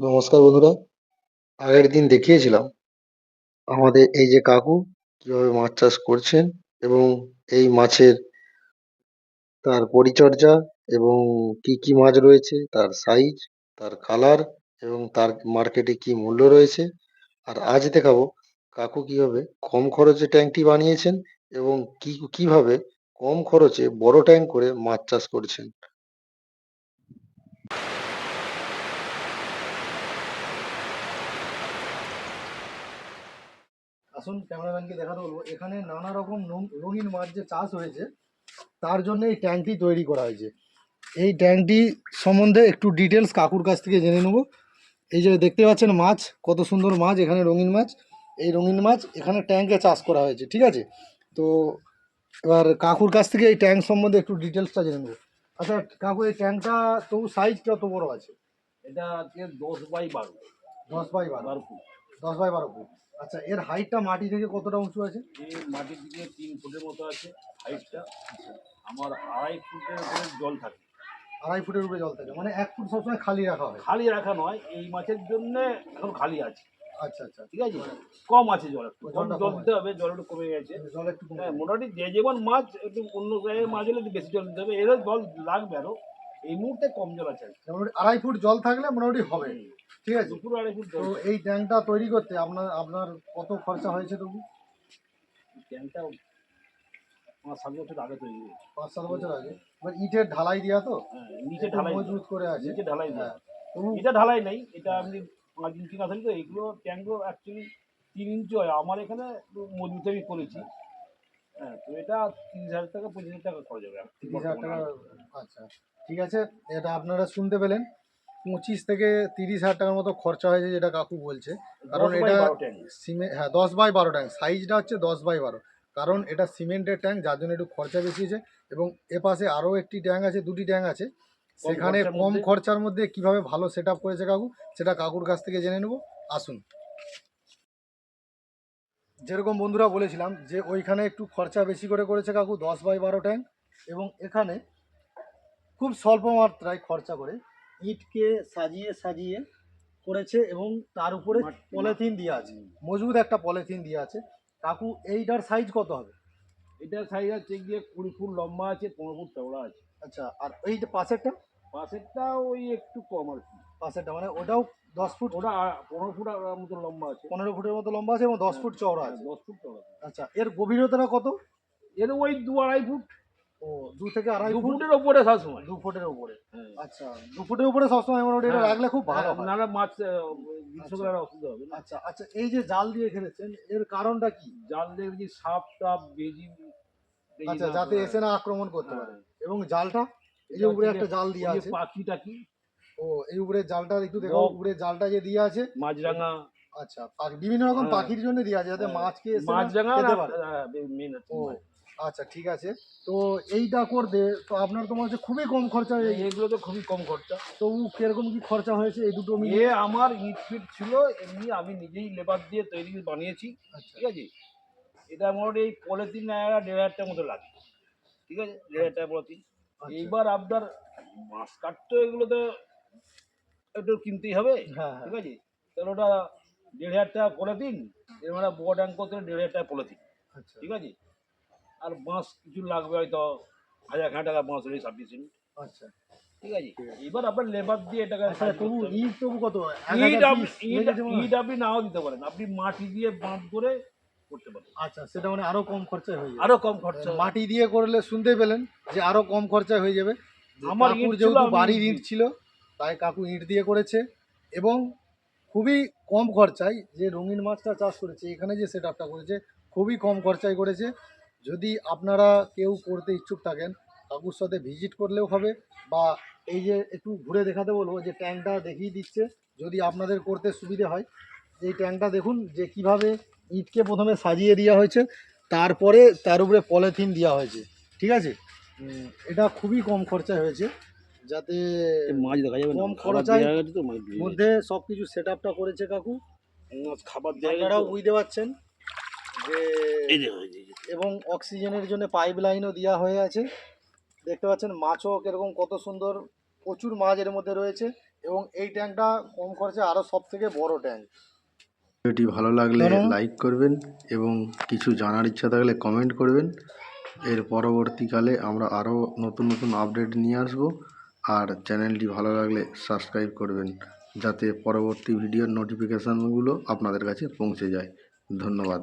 নমস্কার বন্ধুরা। আগের দিন দেখিয়েছিলাম আমাদের এই যে কাকু কীভাবে মাছ চাষ করছেন এবং এই মাছের তার পরিচর্যা এবং কি কি মাছ রয়েছে, তার সাইজ তার কালার এবং তার মার্কেটে কি মূল্য রয়েছে। আর আজ দেখাবো কাকু কীভাবে কম খরচে ট্যাঙ্কটি বানিয়েছেন এবং কি, কীভাবে কম খরচে বড় ট্যাঙ্ক করে মাছ চাষ করছেন। আসুন ক্যামেরাম্যানকে দেখাতে বলব এখানে নানা রকম রঙিন মাছ যে চাষ হয়েছে তার জন্য এই ট্যাঙ্কটি তৈরি করা হয়েছে। এই ট্যাঙ্কটি সম্বন্ধে একটু ডিটেলস কাকুর কাছ থেকে জেনে নেব। এই যে দেখতে পাচ্ছেন মাছ কত সুন্দর মাছ এখানে রঙিন মাছ। এই রঙিন মাছ এখানে ট্যাঙ্কে চাষ করা হয়েছে ঠিক আছে? তো এবার কাকুর কাছ থেকে এই ট্যাঙ্ক সম্বন্ধে একটু ডিটেলসটা জেনে নেব। আচ্ছা কাকু এই ট্যাঙ্কটা তবু সাইজ কত বড় আছে? এটা দশ বাই বারো। দশ বাই বারো ফুট। দশ বাই বারো ফুট। আচ্ছা এর হাইটটা মাটি থেকে কতটা উঁচু আছে? মাটির দিকে তিন ফুটের মতো আছে হাইটটা আমার আড়াই ফুটের উপরে জল থাকে। আড়াই ফুটের উপরে জল থাকে। মানে এক ফুট সবসময় খালি রাখা হয়। খালি রাখা নয় এই মাছের জন্য এখন খালি আছে। আচ্ছা আচ্ছা। ঠিক আছে? কম আছে জল একটু। জল দিতে হবে জল একটু কমে গেছে। জল একটু হ্যাঁ মোটামুটি যে যেমন মাছ একটু অন্য জায়গায় মাছ হলে একটু বেশি জল দিতে হবে। এরও জল লাগবে আরও এই মুহূর্তে কম জল আছে। মোটামুটি আড়াই ফুট জল থাকলে মোটামুটি হবে। ঠিক আছে? তো এই ট্যাঙ্কটা তৈরি করতে আপনার আপনার কত খরচা হয়েছে তবু? ট্যাঙ্কটা আমার সাত বছর আগে তৈরি পাঁচ সাত বছর আগে? এবার ইটের ঢালাই দেওয়া তো? হ্যাঁ নিচে ঢালাই মজবুত করে আছে। নিচে ঢালাই দেওয়া। হ্যাঁ এটা ঢালাই নেই এটা আপনি পাঁচ ইঞ্চি না থাকলে তো এগুলো ট্যাঙ্কগুলো অ্যাকচুয়ালি তিন ইঞ্চি হয়। আমার এখানে মজবুত আমি করেছি। হ্যাঁ তো এটা তিরিশ হাজার টাকা পঁচিশ হাজার টাকা খরচ হবে। তিরিশ হাজার টাকা আচ্ছা। ঠিক আছে এটা আপনারা শুনতে পেলেন। পঁচিশ থেকে তিরিশ হাজার টাকার মতো খরচা হয়েছে যেটা কাকু বলছে। কারণ এটা সিমেন্ট হ্যাঁ দশ বাই বারো ট্যাঙ্ক সাইজটা হচ্ছে দশ বাই বারো। কারণ এটা সিমেন্টের ট্যাঙ্ক যার জন্য একটু খরচা বেশি হয়েছে। এবং এ পাশে আরও একটি ট্যাঙ্ক আছে দুটি ট্যাঙ্ক আছে। সেখানে কম খরচার মধ্যে কীভাবে ভালো সেট আপ করেছে কাকু সেটা কাকুর কাছ থেকে জেনে নেব। আসুন। যেরকম বন্ধুরা বলেছিলাম যে ওইখানে একটু খরচা বেশি করে করেছে কাকু দশ বাই বারো ট্যাঙ্ক এবং এখানে খুব স্বল্প মাত্রায় খরচা করে। ইটকে সাজিয়ে সাজিয়ে করেছে এবং তার উপরে পলিথিন দিয়ে আছে। মজবুত একটা পলিথিন দিয়ে আছে। কাকু এইটার সাইজ কত হবে? এটা সাইজ আছে গিয়ে কুড়ি ফুট লম্বা আছে পনেরো ফুট চওড়া আছে। আচ্ছা আর এই যে পাশেরটা? পাশেরটা ওই একটু কম আর কি। পাশেরটা মানে ওটাও দশ ফুট? ওটা পনেরো ফুট মতো লম্বা আছে। পনেরো ফুটের মতো লম্বা আছে এবং দশ ফুট চওড়া হ্যাঁ, আছে। দশ ফুট চওড়া আচ্ছা এর গভীরতাটা কত? এর ওই দু আড়াই ফুট। ও দু থেকে আড়াই দু ফুটের ওপরে সবসময়। দু ফুটের উপরে হ্যাঁ। আচ্ছা দু ফুটের উপরে সবসময় মোটামুটি এটা হ্যাঁ, রাখলে খুব ভালো হ্যাঁ, মাছ গ্রীষ্মকালে অসুবিধা হবে আচ্ছা আচ্ছা এই যে জাল দিয়ে এর কারণটা কি? জাল দিয়ে যে সাপ টাপ বেজি বেজি আচ্ছা যাতে এসে না আক্রমণ করতে। পারে। এবং জালটা? এই যে উপরে একটা জাল দিয়ে আছে। পাখিটা কি? ও এই উপরে জালটা একটু দেখো উপরে জালটা যে দিয়ে আছে। মাছরাঙা। আচ্ছা পাখি বিভিন্ন রকম। পাখির জন্য দিয়ে আছে যাতে। মাছকে মাছরাঙা খেতে পারে। মেন আছে আচ্ছা ঠিক আছে। তো এইটা করতে তো আপনার তো মনে হচ্ছে খুবই কম খরচা হয়ে। এগুলো তো খুবই কম খরচা। তবু কীরকম কি খরচা হয়েছে এই দুটো মিলিয়ে? আমার ইট ফিট ছিল এমনি আমি নিজেই লেবার দিয়ে তৈরি বানিয়েছি আচ্ছা। ঠিক আছে? এটা মোটামুটি এই পলিথিন দেড় হাজার মতো লাগে ঠিক আছে? দেড় হাজার টাকা পলিথিন। আচ্ছা। এইবার আপনার মাছ কাটতে এগুলো তো একটু কিনতেই হবে হ্যাঁ হ্যাঁ। ঠিক আছে? তাহলে ওটা দেড় হাজার টাকা পলিথিন এবার বড় ট্যাঙ্ক করতে দেড় হাজার টাকা পলিথিন আচ্ছা। ঠিক আছে? আর বাঁশ কিছু লাগবে হয়তো হাজার খান টাকা বাঁশ হলে সাফিসিয়েন্ট আচ্ছা। ঠিক আছে? এবার আপনার লেবার দিয়ে এটাকে আচ্ছা তবু ইট তবু কত? ইট আপনি ইট মনে হয়? আপনি নাও দিতে পারেন। আপনি মাটি দিয়ে বাঁধ করে করতে পারেন। আচ্ছা সেটা মানে আরও কম খরচায় হয়ে যাবে। আরও কম খরচা মাটি দিয়ে করলে শুনতে পেলেন যে আরও কম খরচায় হয়ে যাবে। আমার ইট যেহেতু বাড়ির ইট ইট ছিল তাই কাকু ইট দিয়ে করেছে। এবং খুবই কম খরচায় যে রঙিন মাছটা চাষ করেছে এখানে যে সেট আপটা করেছে খুবই কম খরচায় করেছে। যদি আপনারা কেউ করতে ইচ্ছুক থাকেন কাকুর সাথে ভিজিট করলেও হবে বা এই যে একটু ঘুরে দেখাতে বলব যে ট্যাঙ্কটা দেখিয়ে দিচ্ছে যদি আপনাদের করতে সুবিধে হয় এই ট্যাঙ্কটা দেখুন যে কীভাবে ইটকে প্রথমে সাজিয়ে দেওয়া হয়েছে তারপরে তার উপরে পলিথিন দেওয়া হয়েছে ঠিক আছে? এটা খুবই কম খরচায় হয়েছে যাতে মাছ দেখা যাবে কম খরচায় মধ্যে সব কিছু সেট আপটা করেছে কাকু। খাবার তো। বুঝতে পারছেন যে এবং অক্সিজেনের জন্য পাইপ লাইনও দেওয়া হয়ে আছে। দেখতে পাচ্ছেন মাছও কীরকম কত সুন্দর প্রচুর মাছ এর মধ্যে রয়েছে এবং এই ট্যাঙ্কটা কম খরচে আরও সব থেকে বড় ট্যাঙ্ক। ভিডিওটি ভালো লাগলে লাইক করবেন এবং কিছু জানার ইচ্ছা থাকলে কমেন্ট করবেন। এর পরবর্তীকালে আমরা আরও নতুন নতুন আপডেট নিয়ে আসব। আর চ্যানেলটি ভালো লাগলে সাবস্ক্রাইব করবেন যাতে পরবর্তী ভিডিওর নোটিফিকেশানগুলো আপনাদের কাছে পৌঁছে যায়। ধন্যবাদ।